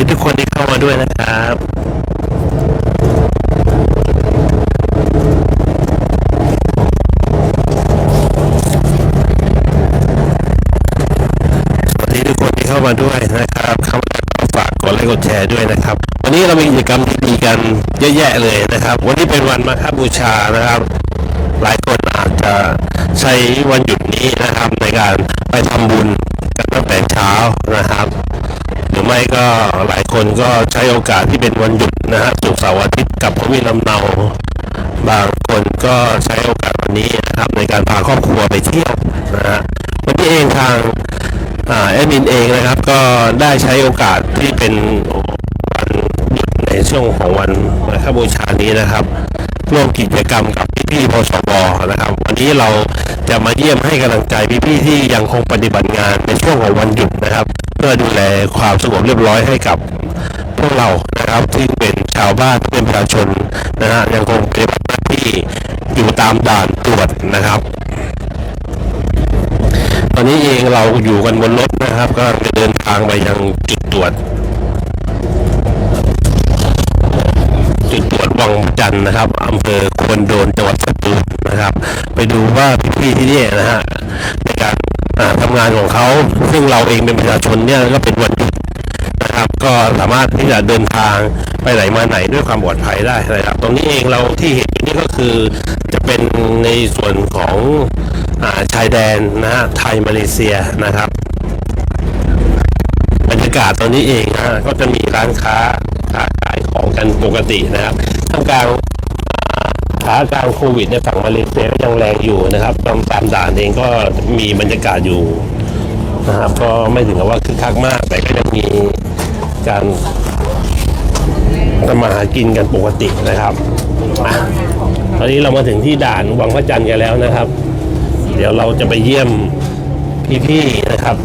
ดีทุกคนที่เข้ามาด้วยนะครับสวัสดีทุกคนที่เข้ามาด้วยนะครับเข้ามาฝากกดไลค์กดแชร์ด้วยนะครับ วันนี้เรามีกิจกรรมที่ดีกันเยอะแยะเลยนะครับ วันนี้เป็นวันมาฆบูชานะครับ หลายคนอาจจะใช้วันหยุดนี้นะครับในการไปทำบุญกันตั้งแต่เช้านะครับ ไม่ก็หลายคนก็ใช้โอกาสที่เป็นวันหยุดนะฮะศุกเสาร์อาทิตย์กับพระวิลำเนา บางคนก็ใช้โอกาสวันนี้นะครับในการพาครอบครัวไปเที่ยวนะฮะวันนี้เองทางแอดมินเองนะครับก็ได้ใช้โอกาสที่เป็นวันหยุดในช่วงของวันมาฆบูชานี้นะครับร่วมกิจกรรมกับพี่ๆพสบนะครับ วันนี้เรา จะมาเยี่ยมให้กำลังใจพี่ๆที่ยังคงปฏิบัติงานในช่วงของวันหยุดนะครับ เพื่อดูแลความสงบเรียบร้อยให้กับพวกเรานะครับที่เป็นชาวบ้านเป็นประชาชนนะฮะยังคงปฏิบัติหน้าที่อยู่ตามด่านตรวจนะครับ ตอนนี้เองเราอยู่กันบนรถนะครับก็จะเดินทางไปยังจุดตรวจ จุดตรวจวังจันนะครับอำเภอควนโดนจังหวัดสตูลนะครับ ไปดูว่าพี่ๆที่นี่นะฮะในการอ่าทำงานของเขาซึ่งเราเองเป็นประชาชนเนี่ยก็เป็นวันหยุดนะครับ ก็สามารถที่จะเดินทางไปไหนมาไหนด้วยความปลอดภัยได้นะครับ ตรงนี้เองเราที่เห็นนี่ก็คือจะเป็นในส่วนของอาชายแดนนะฮะไทยมาเลเซียนะครับบรรยากาศตอนนี้เองนะก็จะมีร้านค้า กันปกตินะครับท่ามกลางอ่าสถานการณ์โควิดในฝั่งมาเลเซียก็ยังแรงอยู่นะครับตามตามด่านเองก็มีบรรยากาศอยู่นะครับก็ไม่ถึงกับว่าคึกคักมาก แต่ก็ยังมีการทำมาหากินกันปกตินะครับตอนนี้เรามาถึงที่ด่านวังพระจันทร์กันแล้วนะครับ เดี๋ยวเราจะไปเยี่ยมพี่ๆนะครับ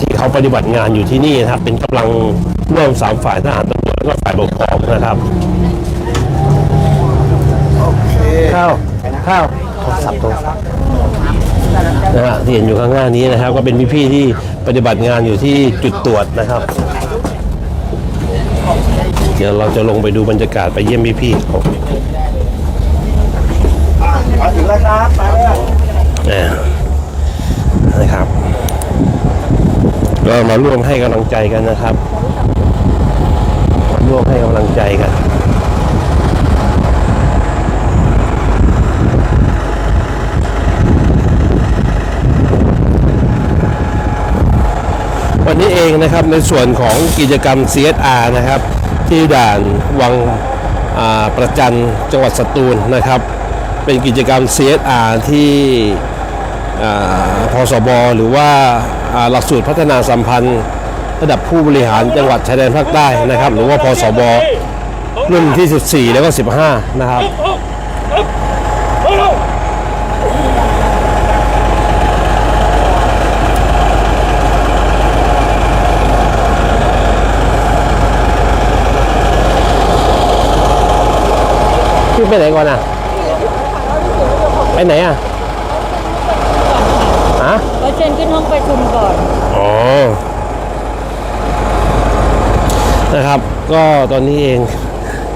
ที่เขาปฏิบัติงานอยู่ที่นี่นะครับ เป็นกำลังร่วมสามฝ่ายทหารต แล้วก็ฝ่ายปกครองนะครับ ข้าว ข้าวโทรศัพท์โทรศัพท์นะฮะที่เห็นอยู่ข้างหน้านี้นะครับ ก็เป็นพี่ๆที่ปฏิบัติงานอยู่ที่จุดตรวจนะครับ เดี๋ยวเราจะลงไปดูบรรยากาศไปเยี่ยมพี่ๆเขามาถึงแล้วครับมาแล้วอ่านะครับ ก็มาร่วมให้กำลังใจกันนะครับมา ร่วมให้กำลังใจกัน วันนี้เองนะครับในส่วนของกิจกรรม CSR นะครับ ที่ด่านวังประจันจังหวัดสตูลนะครับ เป็นกิจกรรม CSR ที่พสบหรือว่าหลักสูตรพัฒนาสัมพันธ์ ระดับผู้บริหารจังหวัดชายแดนภาคใต้นะครับ หรือว่าพสบรุ่นที่ 14 แล้วก็ 15 นะครับพี่ไปไหนก่อนอะ ไปไหนอะฮะเราเชิญขึ้นห้องประชุมก่อน อ๋อ นะครับ ก็ตอนนี้เอง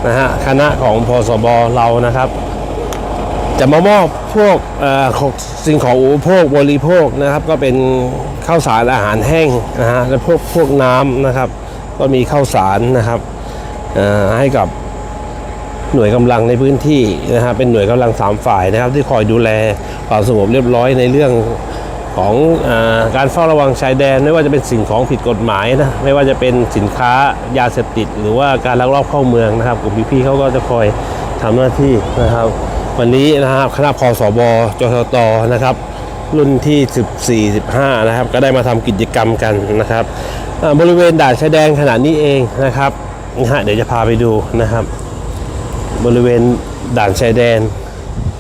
นะฮะคณะของพสบเรานะครับ จะมามอบพวกของสิ่งของอุปโภคบริโภคนะครับ ก็เป็นข้าวสารอาหารแห้งนะฮะและพวกพวกน้ำนะครับ ก็มีข้าวสารนะครับให้กับหน่วยกำลังในพื้นที่นะฮะเป็นหน่วยกำลังสามฝ่ายนะครับ ที่คอยดูแลความสงบเรียบร้อยในเรื่อง ของอการเฝ้าระวังชายแดน ไม่ว่าจะเป็นสิ่งของผิดกฎหมายนะไม่ว่าจะเป็นสินค้ายาเสพติด หรือว่าการลักลอบเข้าเมืองนะครับกลุ่มพี่ๆเขาก็จะคอยทำหน้าที่นะครับ วันนี้นะครับคณะพสบจทตนะครับ รุ่นที่ 14 15 นะครับ ก็ได้มาทำกิจกรรมกันนะครับบริเวณด่านชายแดนขณะนี้เองนะครับนะฮะเดี๋ยวจะพาไปดูนะครับ บริเวณด่านชายแดน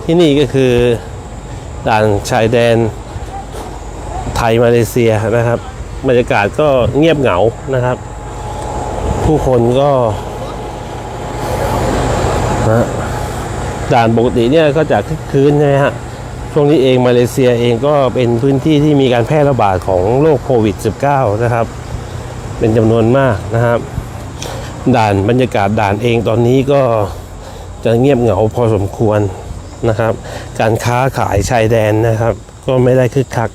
ที่นี่ก็คือด่านชายแดน ไทยมาเลเซียนะครับ บรรยากาศก็เงียบเหงานะครับ ผู้คนก็นะด่านปกติเนี่ยก็จะคึกคืนใช่ไหมฮะช่วงนี้เองมาเลเซียเองก็เป็นพื้นที่ที่มีการแพร่ระบาดของโรคโควิด -19 นะครับ เป็นจำนวนมากนะครับ ด่านบรรยากาศด่านเองตอนนี้ก็จะเงียบเหงาพอสมควรนะครับ การค้าขายชายแดนนะครับ ก็ไม่ได้คึกคัก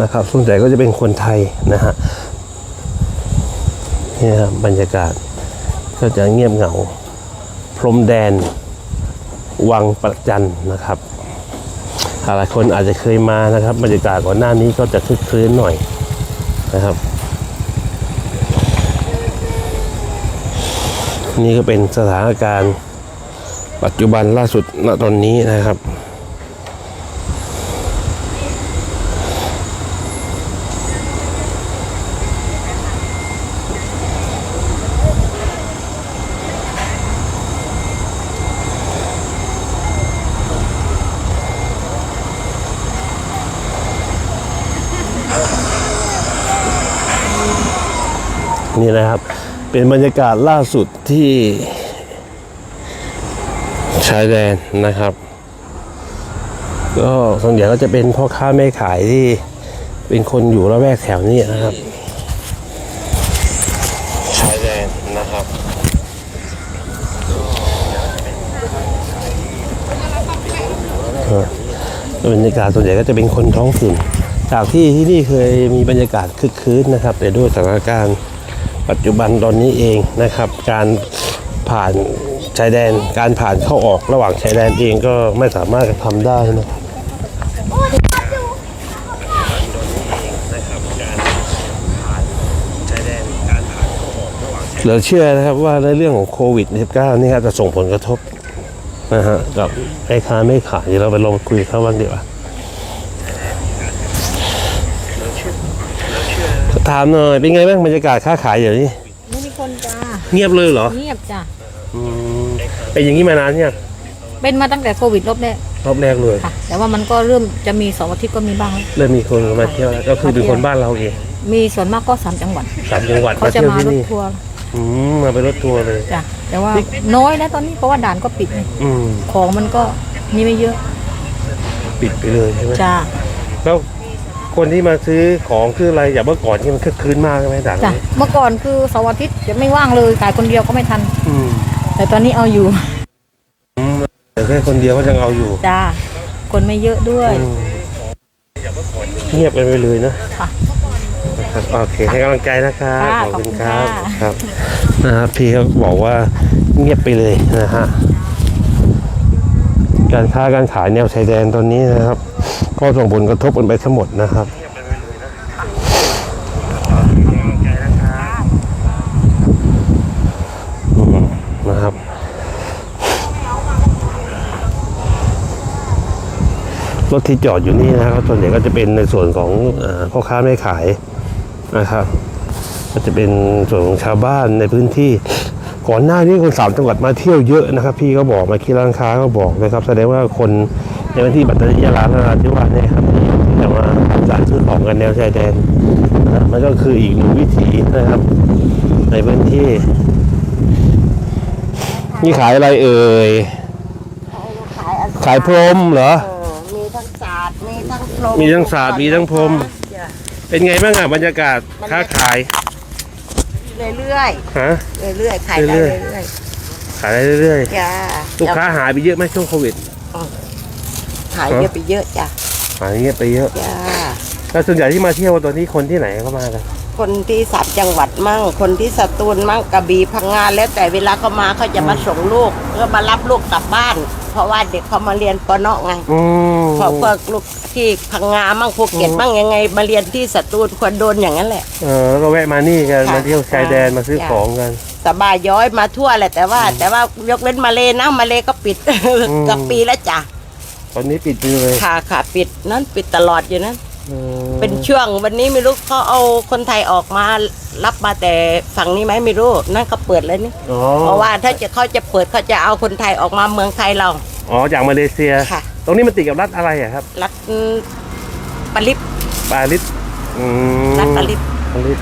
นะครับส่วนใหญ่ก็จะเป็นคนไทยนะฮะนี่ครับบรรยากาศก็จะเงียบเหงา พรมแดน วังประจันนะครับหลายคนอาจจะเคยมานะครับ บรรยากาศก่อนหน้านี้ก็จะคึกคืนหน่อยนะครับ นี่ก็เป็นสถานการณ์ปัจจุบันล่าสุดณตอนนี้นะครับ นี่นะครับ เป็นบรรยากาศล่าสุดที่ชายแดนนะครับก็ส่วนใหญ่ก็จะเป็นพ่อค้าแม่ขายที่เป็นคนอยู่ละแวกแถวนี้นะครับชายแดนนะครับก็บรรยากาศส่วนใหญ่ก็จะเป็นคนท้องถิ่น จากที่ที่นี่เคยมีบรรยากาศคึกคืนนะครับ แต่ด้วยสถานการณ์ ปัจจุบันตอนนี้เองนะครับ การผ่านชายแดนการผ่านเข้าออกระหว่างชายแดนเองก็ไม่สามารถทำได้นะครับเหลือเชื่อนะครับว่าในเรื่องของโควิด -19 นี่ครับจะส่งผลกระทบนะฮะกับไอ้ค้าไม่ขายเดี๋ยวเราไปลองคุยกับเขาบ้างดีกว่า ถามหน่อยเป็นไงบ้างบรรยากาศค้าขายเดี๋ยวนี้ไม่มีคนจ้าเงียบเลยเหรอเงียบจ้าอืมเป็นอย่างนี้มานานเนี่ยงเป็นมาตั้งแต่โควิดรอบแรกรอบแรกเลยค่ะแต่ว่ามันก็เริ่มจะมีเสองอาทิตย์ก็มีบ้างแล้วเริ่มมีคนมาเที่ยวแล้วก็คือเป็นคนบ้านเราเองมีส่วนมากก็สามจังหวัดสามจังหวัดเขามาจะเที่ยวมาที่รถนี่ทัวร์อืมมาเป็นรถทัวร์เลยจ้ะแต่ว่าน้อยนะตอนนี้เพราะว่าด่านก็ปิดไงอืมของมันก็มีไม่เยอะ ปิดไปเลยใช่ไหมจ้าแล้ว คนที่มาซื้อของคืออะไรอย่างเมื่อก่อนที่มันคึกคืนมากใช่ไหมด่านจ้ะนี้เมื่อก่อนคือเสาร์อาทิตย์จะไม่ว่างเลยขายคนเดียวก็ไม่ทัน อืมแต่ตอนนี้เอาอยู่ อืมแต่แค่คนเดียวก็ยังเอาอยู่จ้าคนไม่เยอะด้วย อืมเงียบกันไปเลยนะค่ะครับโอเคให้กำลังใจนะครับค่ะขอบคุณขอบคุณครับค่ะ ครับนะครับพี่เขาบอกว่าเงียบไปเลยนะฮะการค้าการขายแนวชายแดนตอนนี้นะครับ ก็ส่งผลกระทบกันไปทั้งหมดนะครับนะครับรถที่จอดอยู่นี่นะครับส่วนใหญ่ก็จะเป็นในส่วนของอพ่อค้าแม่ขายนะครับ ก็จะเป็นส่วนของชาวบ้านในพื้นที่ ก่อนหน้านี้คนสามจังหวัดมาเที่ยวเยอะนะครับ พี่ก็บอกมาคีร้านค้าก็บอกนะครับ แสดงว่าคน ในพื้นที่ปัตตานียะลานราธิวาสเนี่ยครับที่จะมาสั่งซื้อของกันแนวชายแดนนะมันก็คืออีกหนึ่งวิถีนะครับ ในพื้นที่นี่ขายอะไรเอ่ยขายอันขายพรมเหรอเออมีทั้งศาสตร์มีทั้งพรมมีทั้งศาสตร์มีทั้งพรมจ้ะเป็นไงบ้างอะบรรยากาศค้าขายเรื่อยฮะๆเรื่อยๆขายได้เรื่อยเรื่อยขายได้เรื่อยๆจ้าๆลูกค้าหายไปเยอะไหมช่วงโควิด ขายเยอะไปเยอะจ้ะหายเงียบไปเยอะจ้าแล้วส่วนใหญ่ที่มาเที่ยวตอนนี้คนที่ไหนเข้ามากันคนที่สามจังหวัดมั่ง คนที่สตูลมั่งกระบี่พังงานแล้วแต่เวลาเขามาเขาจะมาส่งลูกก็มารับลูกกลับบ้าน เพราะว่าเด็กเขามาเรียนปนอกไงอืมเพราะพวกลูกที่พังงามั่งภูเก็ตมั่งยังไง มาเรียนที่สตูลควรโดนอย่างนั้นแหละเออก็แวะมานี่กันค่ะมาเที่ยวชายแดนมาซื้อค่ะของกันสบายย้อยมาทั่วแหละแต่ว่า แต่ว่ายกเว้นมาเลนะมาเลก็ปิดอืมกับปีแล้วจ้ะ ตอนนี้ปิดอยู่เลยค่ะค่ะปิดนั่นปิดตลอดอยู่นั้นออเป็นช่วงวันนี้ไม่รู้เขาเอาคนไทยออกมารับมาแต่ฝั่งนี้ไหมไม่รู้นั่นก็เปิดเลยนี่อ๋อเพราะว่าถ้าจะเขาจะเปิดเขาจะเอาคนไทยออกมาเมืองไทยเรา อ๋อจากมาเลเซีย ค่ะ ตรงนี้มันติดกับรัฐอะไรอะครับรัฐปาลิปปารีสอืมรัฐปาลิปปารีส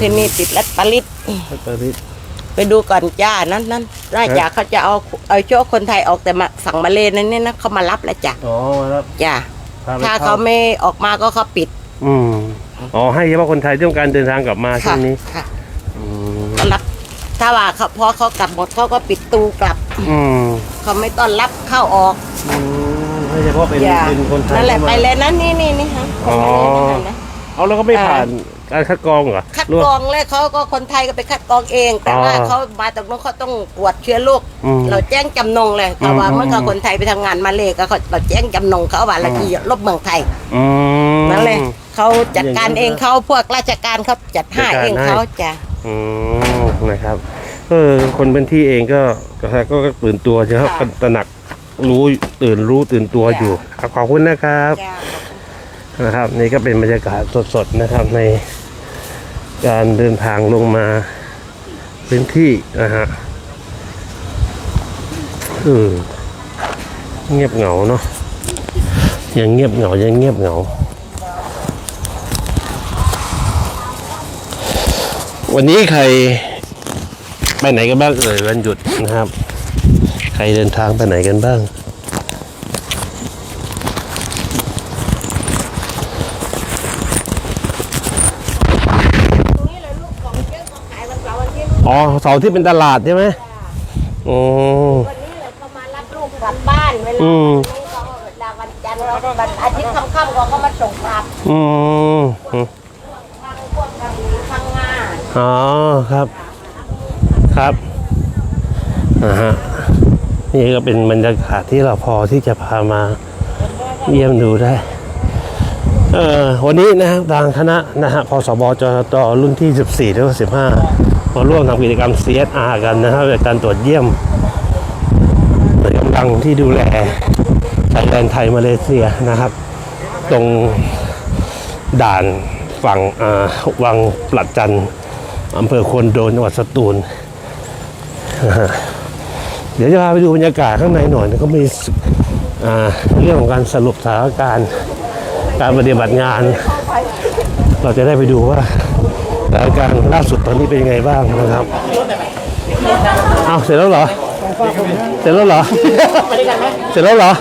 ที่นี่ติดรัฐปาลิปรัฐปารีส ไปดูก่อนจ้านั้นนั้นน่าจะเขาจะเอาเอาโชคคนไทยออกแต่มาฝั่งมาเลนั่นนี่นะเขามารับแล้วจ้ะอ๋อมาแล้วจ้ะพไปถ้าเขาไม่ออกมาก็เขาปิด อืมอ๋อให้เฉพาะคนไทยที่ต้องการเดินทางกลับมาช่วค่ะงนี้ค่ะอืมก็ถ้าว่าเขาพอเขากลับหมดเขาก็ปิดตูกลับ อืมเขาไม่ต้อนรับเข้าออกอืมไม่ใช่เพราะเป็นอย่าเป็นคนไทยนั่นแหละใช่ไปไมเลยนะนี่นี่นี่ฮะอ๋อนะเอาแล้วก็ไม่ผ่าน การคัดกรองเหรอคัดหรืกรว่า องเลยเขาก็คนไทยก็ไปคัดกรองเอง แต่อ๋อว่าเขามาจากนู้นเขาต้องตรวจเชื้อโรคอืมเราแจ้งจำนงเลยแต่ว่าอืมเมื่อเขาคนไทยไปทำงานมาเลยก็เขาเราแจ้งจำนงเขาว่าเราที่ลบเมืองไทยอืม นั่นเลยเขาจัดการอย่างนี้เองเขาพวกราชการเขาจัดให้จัดการเองให้ เขาจะอืมนะครับเออคนพื้นที่เองก็ก็ก็ก็ตื่นตัวใช่ไหมครับก็ตระหนักรู้ตื่นรู้ตื่นตัวอยู่ครับขอบคุณนะครับจะนะครับนี่ก็เป็นบรรยากาศสดๆนะครับใน การเดินทางลงมาพื้นที่นะฮะเออเงียบเหงาเนาะยังเงียบเหงายังเงียบเหงา วันนี้ใครไปไหนกันบ้างเอ่ยวันหยุดนะครับ ใครเดินทางไปไหนกันบ้าง อ๋อเสาร์ที่เป็นตลาดใช่ไหมอ๋อวันนี้เลยเขามารับลูกกลับบ้านเวลาอืมนี้เขาเวลาวันจันทร์วันอาทิตย์ค่ำๆเขาก็มาส่งกลับอืมอืมทางพวกทางนี้ทางงานอ๋อครับ ครับอ่าฮะนี่ก็เป็นบรรยากาศที่เราพอที่จะพามาเยี่ยมดูได้ เอ่อวันนี้นะครับทางคณะนะฮะพสบจตรุ่นที่ 14ถึง15 มาร่วมทำกิจกรรม CSR กันนะครับในการตรวจเยี่ยมหน่วยกำลังที่ดูแลชายแดนไทยมาเลเซียนะครับ ตรงด่านฝั่งวังปลัดจันทร์อำเภอควนโดนจังหวัดสตูล เดี๋ยวจะพาไปดูบรรยากาศข้างในหน่อยก็มีเรื่องของการสรุปสถานการณ์ การปฏิบัติงาน เราจะได้ไปดูว่า สถานการณ์ล่าสุดตอนนี้เป็นยังไงบ้างนะครับเอาเสร็จแล้วเหรอ เสร็จแล้วเหรอ เสร็จแล้วเหรอ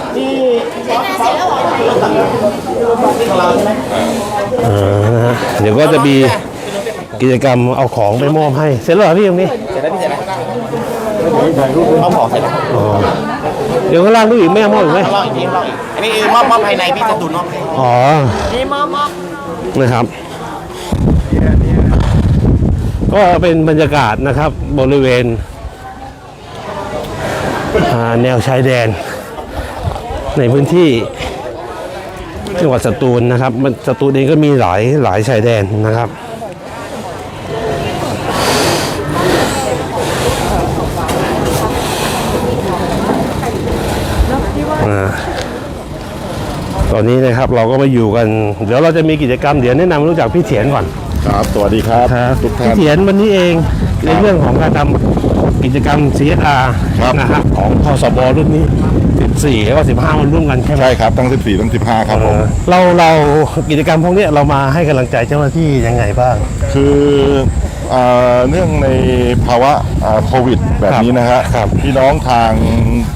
เออนะฮะเดี๋ยวก็จะมีกิจกรรมเอาของไปมอบให้ เสร็จแล้วเหรอพี่ตรงนี้ เอาของเสร็จแล้วอ๋อ เดี๋ยวข้างล่างดูอีกไม่เอามอบอีกไหม ลองอีกทีลองอีกอันนี้มอบมอบภายในพี่จะดูนอกให้อ๋อ นี่มอมอนะครับ ก็เป็นบรรยากาศนะครับบริเวณแนวชายแดน ในพื้นที่จังหวัดสตูลนะครับมันสตูลเองก็มีหลายหลายชายแดนนะครับอตอนนี้นะครับเราก็มาอยู่กัน เดี๋ยวเราจะมีกิจกรรมเดี๋ยวแนะนำรู้จักพี่เถียนก่อน ครับ สวัสดีครับทุกท่าพี่นเถียนวันนี้เองในเรื่องของการทำกิจกรรม CSR ครับ นะฮะของพสบรุ่นนี้ 14 แล้วก็ 15 มันร่วมกันใช่ไหมใช่ครับ ทั้ง 14 ทั้ง 15 ครับผมเออเราเรากิจกรรมพวกเนี้ยเรามาให้กำลังใจเจ้าหน้าที่ยังไงบ้าง คือเอ่อเนื่องในภาวะอ่าโควิดแบบนี้นะฮะครับพี่น้องทาง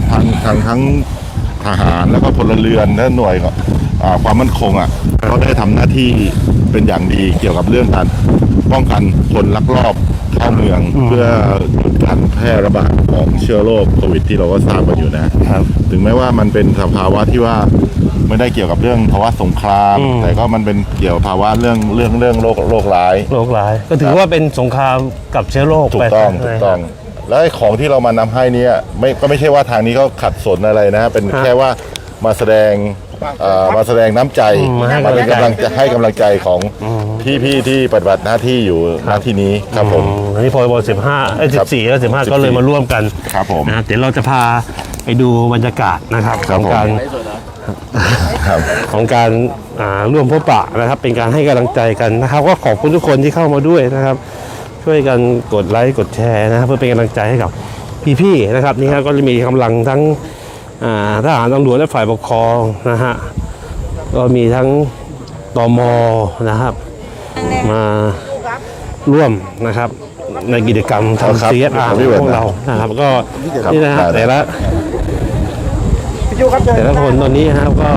ทางทางทั้งทหารแล้วก็พลเรือนและหน่วยอ่า ความมั่นคงอะเขาได้ทำหน้าที่เป็นอย่างดีเกี่ยวกับเรื่องการป้องกันคนลักลอบเข้าเมืองเพื่อหยุดการแพร่ระบาดของเชื้อโรคโควิดที่เราก็ทราบกันอยู่นะครับถึงแม้ว่ามันเป็นสภาวะที่ว่าไม่ได้เกี่ยวกับเรื่องภาวะสงครามอืมแต่ก็มันเป็นเกี่ยวกับภาวะเรื่องเรื่องเรื่องโรคโรคร้ายโรคร้าย ก็ถือว่าเป็นสงครามกับเชื้อโรคถูไปกต้องใช่ถูไหมกต้องแล้วไอ้ของที่เรามานำให้เนี่ยไม่ก็ไม่ใช่ว่าทางนี้เขาขัดสนอะไรนะ เป็นฮะแค่ว่ามาแสดง เอ่อมาแสดงน้ำใจอืมมาให้มาเป็นกำกำลัลังงใจ จะให้กำลังใจของพี่พี่ๆที่ปฏิบัติหน้าที่อยู่หน้าที่นี้ครับผม อือันนี้พอบ15เอ้ยครับ14แล้ว15ก็เลย14มาร่วมกันครับผมนะเดี๋ยวเราจะพาไปดูบรรยากาศนะครับครัขบองผม การ ครับ ของการอ่าร่วมพบปะนะครับ เป็นการให้กำลังใจกันนะครับ ก็ขอบคุณทุกคนที่เข้ามาด้วยนะครับ ช่วยกันกดไลค์กดแชร์นะครับเพื่อเป็นกำลังใจให้กับพี่ๆนะครับนี่ครับก็จะมีกำลังทั้งอ่า ทหารตำรวจและฝ่ายปกครองนะฮะก็มีทั้งตมนะครับ มาร่วมนะครับ ในกิจกรรมครับทำ CSR ครับของพวกเรานะครับ ก็ครับนี่นะฮะได้แต่ละแต่ละคนตอนนี้นะครับก็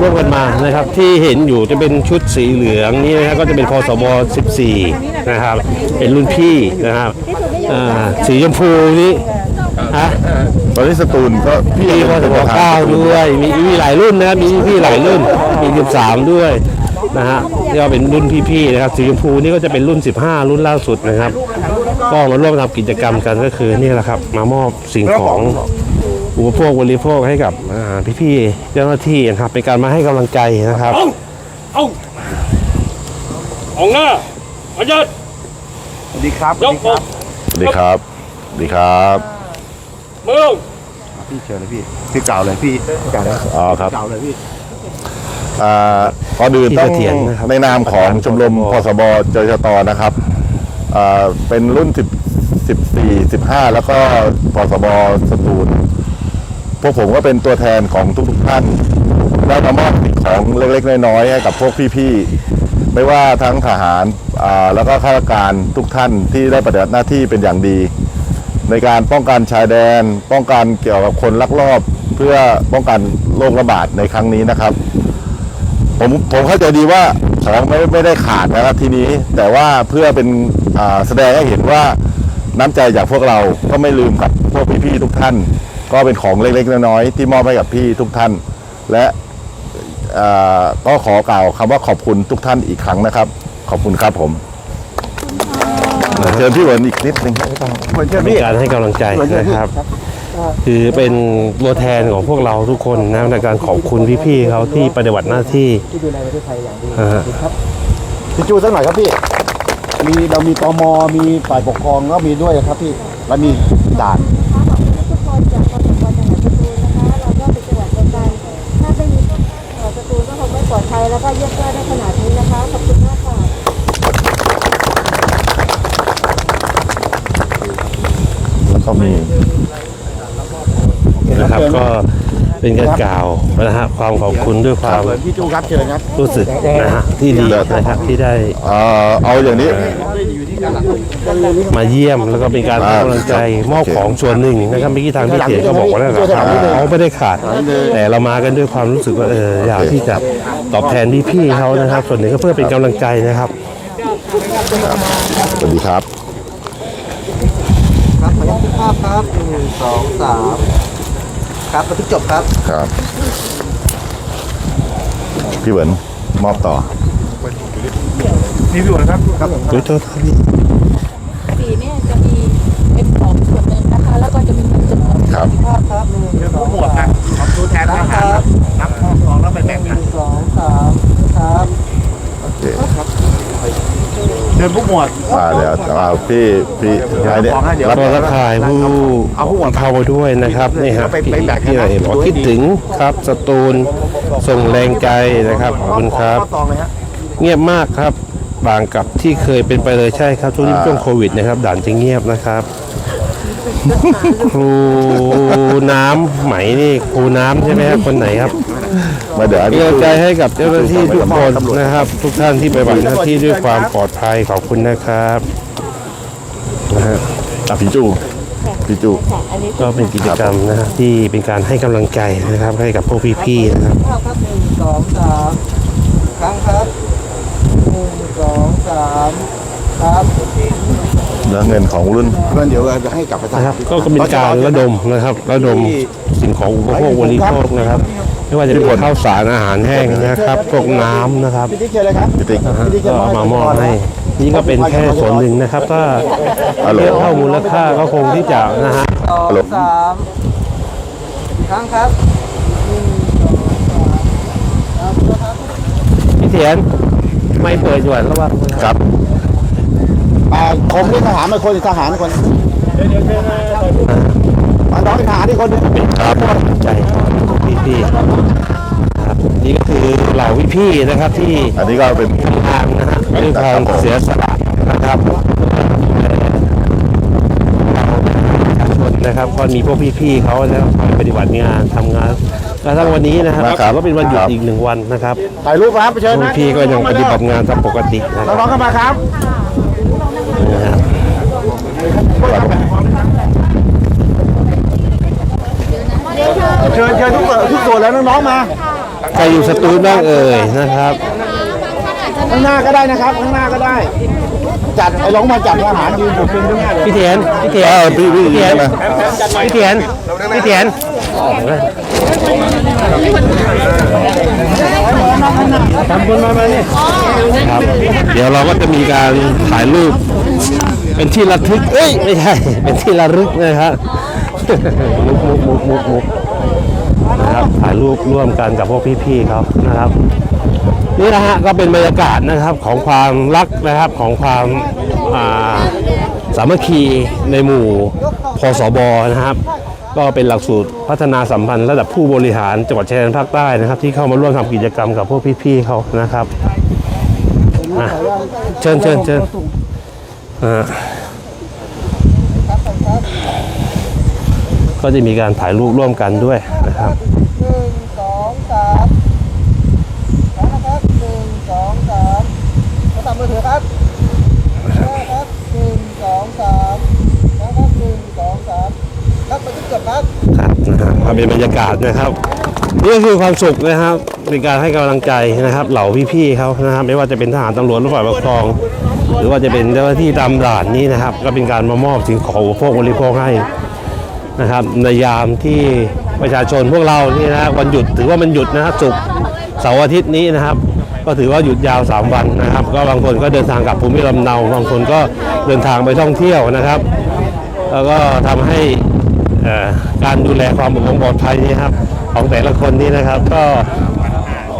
ร่วมกันมานะครับที่เห็นอยู่จะเป็นชุดสีเหลืองนี่นะครับก็จะเป็นพศบ14 นะครับ เป็นรุ่นพี่นะครับอ่าสีชมพูนี่ ฮะตอนนี้สตูลก็พี่มีพศบเก้าด้วย มีมีหลายรุ่นนะครับมีพี่หลายรุ่น มี13ด้วยนะฮะนี่ก็เป็นรุ่นพี่ๆนะครับสีชมพูนี่ก็จะเป็นรุ่น 15 รุ่นล่าสุดนะครับ ก็มาร่วมทำกิจกรรมกันก็คือนี่แหละครับ มามอบสิ่งของอุปโภคบริโภคให้กับอ่าพี่ๆเจ้าหน้าที่นะครับเป็นการมาให้กำลังใจนะครับเอาออกหน้าอาจารย์สวัสดีครับยกอกสวัสดีครับสวัสดีครับ มือพี่เชิญเลยพี่พี่เก่าเลยพี่เก่าเลยอ๋อครับเก่าเลยพี่อ่าก่อนอื่นที่ต้องเสถียรนะครับในนามของชมรมพสบจยตนะครับอ่าเป็นรุ่น 10 14 15 แล้วก็พสบสตูลพวกผมก็เป็นตัวแทนของทุกๆท่านได้มามอบสิ่งของเล็กๆ น้อยๆให้กับพวกพี่ๆ ไม่ว่าทั้งทหารอ่าแล้วก็ข้าราชการทุกท่านที่ได้ปฏิบัติหน้าที่เป็นอย่างดี ในการป้องกันชายแดน ป้องกันเกี่ยวกับคนลักลอบ เพื่อป้องกันโรคระบาดในครั้งนี้นะครับ ผมผมเข้าใจดีว่าของไม่ไม่ได้ขาดนะครับทีนี้ แต่ว่าเพื่อเป็นอ่าแสดงให้เห็นว่าน้ำใจจากพวกเราก็ไม่ลืมกับพวกพี่ๆทุกท่าน ก็เป็นของเล็กๆน้อยๆที่มอบให้กับพี่ทุกท่าน และอ่าก็ขอกล่าวคำว่าขอบคุณทุกท่านอีกครั้งนะครับ ขอบคุณครับผม เชิญพี่เหวนอีกนิดนึงเป็นการให้กำลังใจนะครับ คือเป็นตัวแทนของพวกเราทุกคนนะในการขอบคุณพี่ๆเขาที่ปฏิบัติหน้าที่ที่ดูแลประเทศไทยอย่างดีอ่าฮะครับพี่จูสักหน่อยครับพี่มีเรามีตมมีฝ่ายปกครองก็มีด้วยนะครับพี่แล้วมีด่าน ทุกคนจากจังหวัดจังหวัดสตูลนะคะเราก็เป็นจังหวัดเดียวกันถ้าไม่มีพวกเอ่อสตูลก็คงไม่ปลอดภัยแล้วก็เยี่ยมยอดได้ขนาดนี้นะคะขอบคุณมากค่ะ แล้วก็มีนะครับก็เป็นการกล่าวนะฮะความขอบคุณด้วยความเชิญพี่จูครับเชิญครับรู้สึกนะฮะที่ดีนะครับที่ได้เอ่อเอาอย่างนี้มาเยี่ยมแล้วก็เป็นการให้กำลังใจมอบของส่วนหนึ่งนะครับเมื่อกี้ทางพี่เถียรก็บอกว่านะครับเขาไม่ได้ขาด แต่เรามากันด้วยความรู้สึกว่าเอออยากที่จะตอบแทนพี่ๆเขานะครับ ส่วนหนึ่งก็เพื่อเป็นกำลังใจนะครับสวัสดีครับ ครับขออนุญาตภาพครับหนึ่งสองสามครับบันทึกจบครับ ครับ พี่เหวินมอบต่อด้วยโทษครับพี่สีเนี่ยจะมีเป็นของส่วนหนึ่งนะคะ แล้วก็จะมีเงินจำนวนครับภาพครับหนึ่งผู้หมวดครับของตัวแทนทหารครับนับข้อสองแล้วไปแบ่งกันสองสามครับโอเค เชิญผู้หมวดมาเดี๋ยวเอาพี่พี่ให้เนี่ยของให้เดี๋ยวรับก็ทักทายผู้เอาผู้หวังเข้ามาด้วยนะครับนี่ฮะไปพี่ไปแบกที่เราเห็นบอกว่าคิดถึงครับสตูลส่งแรงใจนะครับขอบคุณครับข้อตองเลยฮะเงียบมากครับบางกับที่เคยเป็นไปเลยใช่ครับช่วงนี้ช่วงโควิดนะครับด่านจะเงียบนะครับ ครูน้ำไหมนี่ครูน้ำใช่ไหมครับคนไหนครับ มาเดี๋ยวเป็นกำลังใจให้กับเจ้าหน้าที่ทุกคนนะครับ ทุกท่านที่ไปฏิบัติหน้าที่ด้วยความปลอดภัยขอบคุณนะครับนะฮะอะพี่จูพี่จู ก็เป็นกิจกรรมนะฮะที่เป็นการให้กำลังใจนะครับ ให้กับพวกพี่ๆนะครับภาพครับหนึ่งสองสามครั้งครับหนึ่งสองสามครับแล้วเงินของรุ่นเงินเดี๋ยวจะให้กลับไปนะครับก็เป็นการระดมนะครับ ระดมสิ่งของอุปโภคบริโภคนะครับ ไม่ว่าจะเป็นข้าวสารอาหารแห้งนะครับพวกน้ำนะครับพี่ติ๊กเชิญเลยครับพี่ติ๊กนะฮะก็เอามามอบให้นี่ก็เป็นแค่ส่วนหนึ่งนะครับถ้าฮัลโหลเทียบเท่ามูลค่าก็คงที่จะนะฮะสองฮัลโหลสามครั้งครับพี่เถียนไม่เปิดด่วนระหว่างครับอ่าผมนี่ทหารมาคนทหารคนมาน้องทหารที่คนหนึงเป็นครับใจของ พี่ๆนะครับนี่ก็คือเหล่าพี่ๆนะครับที่อันนี้ก็เป็นทำงานนะฮะด้วยความเสียสละนะครับประชาชนนะครับก็มีพวกพี่ๆเขาแล้วคอยปฏิบัติงานทำงานกระทั่งวันนี้นะครับครับถือว่าเป็นวันหยุดครับอีกหนึ่งวันนะครับถ่ายรูปครับไปเชิญนะพี่ๆก็ยังปฏิบัติงานตามปกตินะคน้รัอบงๆเข้ามาครับ นะครับ เชิญเชิญทุกส่วนทุกส่วนแล้วน้องๆมา ใครอยู่สตูลบ้างเอ่ยนะครับ ข้างหน้าก็ได้นะครับ ข้างหน้าก็ได้ จัดไอ้ลงมาจัดอาหารยืนผมเป็นข้างหน้าเลยพี่เถียนพี่เถียนเออพี่พี่พี่เถียนมาพี่เถียนพี่เถียนทำคนมามาเนี่ยครับ เดี๋ยวเราก็จะมีการถ่ายรูป เป็นที่ระทึกเอ้ยไม่ใช่ เป็นที่ระลึกนะครับมุกมุกมุกมุกมุก นะครับถ่ายรูปร่วมกันกับพวกพี่ๆเขานะครับนี่นะฮะก็เป็นบรรยากาศนะครับของความรักนะครับของความาสามัคคีในหมู่พสบนะครับ ก็เป็นหลักสูตรพัฒนาสัมพันธ์ระดับผู้บริหารจังหวัดชายแดนภาคใต้นะครับ ที่เข้ามาร่วมทำกิจกรรมกับพวกพี่ๆเขานะครับเชิญเชิญเชิญก็จะมีการถ่ายรูปร่วมกันด้วยนะครับ หนึ่งสองสามนะครับหนึ่งสองสามโทรศัพท์มือถือครับนะครับหนึ่งสองสามนะครับหนึ่งสองสาม ครับไปที่จดครับครับนะฮะเป็นบรรยากาศนะครับนี่ก็คือความสุขนะครับเป็นการให้กำลังใจนะครับ เหล่าพี่ๆเขานะครับ ไม่ว่าจะเป็นทหารตำรวจหรือฝ่ายปกครอง หรือว่าจะเป็นเจ้าหน้าที่ตามด่านนี้นะครับ ก็เป็นการมามอบสิ่งของอุปโภคบริโภคให้นะครับ ในยามที่ประชาชนพวกเรานี่นะวันหยุดถือว่ามันหยุดนะครับศุกเสาร์อาทิตย์นี้นะครับ ก็ถือว่าหยุดยาว 3 วันนะครับ ก็บางคนก็เดินทางกลับภูมิลำเนา บางคนก็เดินทางไปท่องเที่ยวนะครับ แล้วก็ทำให้ การดูแลความปลอดภัยนี่ครับของแต่ละคนนี่นะครับ ก็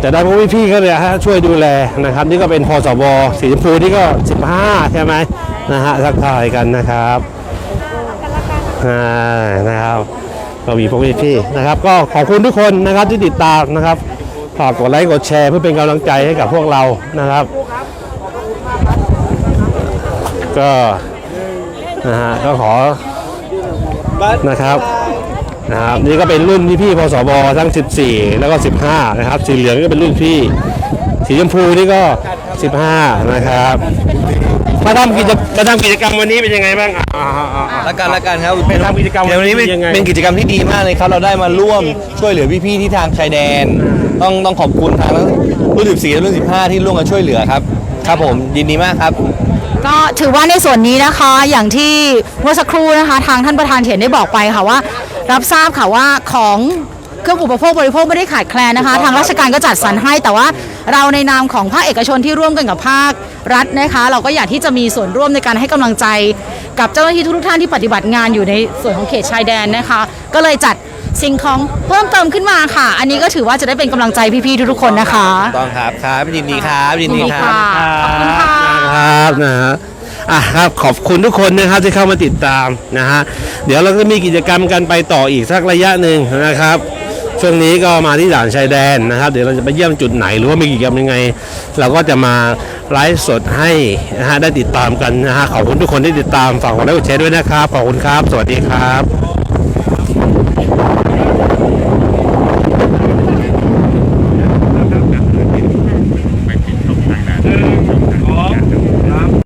จะได้พวกพี่ๆก็เลยฮะช่วยดูแลนะครับ นี่ก็เป็นพสบสีชมพูนี่ก็ 15 ใช่ไหมนะฮะทักทายกันนะครับอ่านะครับก็มีพวกพี่ๆนะครับ ก็ขอบคุณทุกคนนะครับที่ติดตามนะครับฝากกดไลค์กดแชร์เพื่อเป็นกำลังใจให้กับพวกเรานะครับ ก็นะฮะก็ขอ นะครับนะครับนี่ก็เป็นรุ่นพี่พี่พสบทั้ง 14 แล้วก็ 15 นะครับ สีเหลืองก็เป็นรุ่นพี่ สีชมพูนี่ก็ 15 นะครับมาทำกิจมาทำกิจกรรมวันนี้เป็นยังไงบ้างอ่าอ่าอ่าอ่าละกันละกันครับไปทำกิจกรรมเดี๋ยววันนี้เป็นยังไง เป็นกิจกรรมที่ดีมากเลยครับเราได้มาร่วมช่วยเหลือพี่ๆที่ทางชายแดน ต้องต้องขอบคุณทางรุ่น14และรุ่น15 ที่ร่วมกันช่วยเหลือครับ ครับผมยินดีมากครับ ก็ถือว่าในส่วนนี้นะคะอย่างที่เมื่อสักครู่นะคะ ทางท่านประธานเถียนได้บอกไปค่ะว่า รับทราบค่ะว่าของเครื่องอุปโภคบริโภคไม่ได้ขาดแคลนนะคะ ทางราชการก็จัดสรรให้แต่ว่าเราในนามของภาคเอกชนที่ร่วมกันกับภาครัฐนะคะ เราก็อยากที่จะมีส่วนร่วมในการให้กำลังใจ กับเจ้าหน้าที่ทุกๆท่านที่ปฏิบัติงานอยู่ในส่วนของเขตชายแดนนะคะ ก็เลยจัดสิ่งของเพิ่มเติมขึ้นมาค่ะ อันนี้ก็ถือว่าจะได้เป็นกำลังใจพี่ๆทุกๆคนนะคะต้องครับครับยินดีครับยินดีครับขอบคุณค่ะครับนะฮะอะครับขอบคุณทุกคนนะครับที่เข้ามาติดตามนะฮะเดี๋ยวเราก็มีกิจกรรมกันไปต่ออีกสักระยะหนึ่งนะครับช่วงนี้ก็มาที่ด่านชายแดนนะครับ เดี๋ยวเราจะไปเยี่ยมจุดไหนหรือว่ามีกิจกรรมยังไง เราก็จะมาไลฟ์สดให้นะฮะได้ติดตามกันนะฮะขอบคุณทุกคนที่ติดตามฝากกดไลค์กดแชร์ด้วยนะครับขอบคุณครับ สวัสดีครับ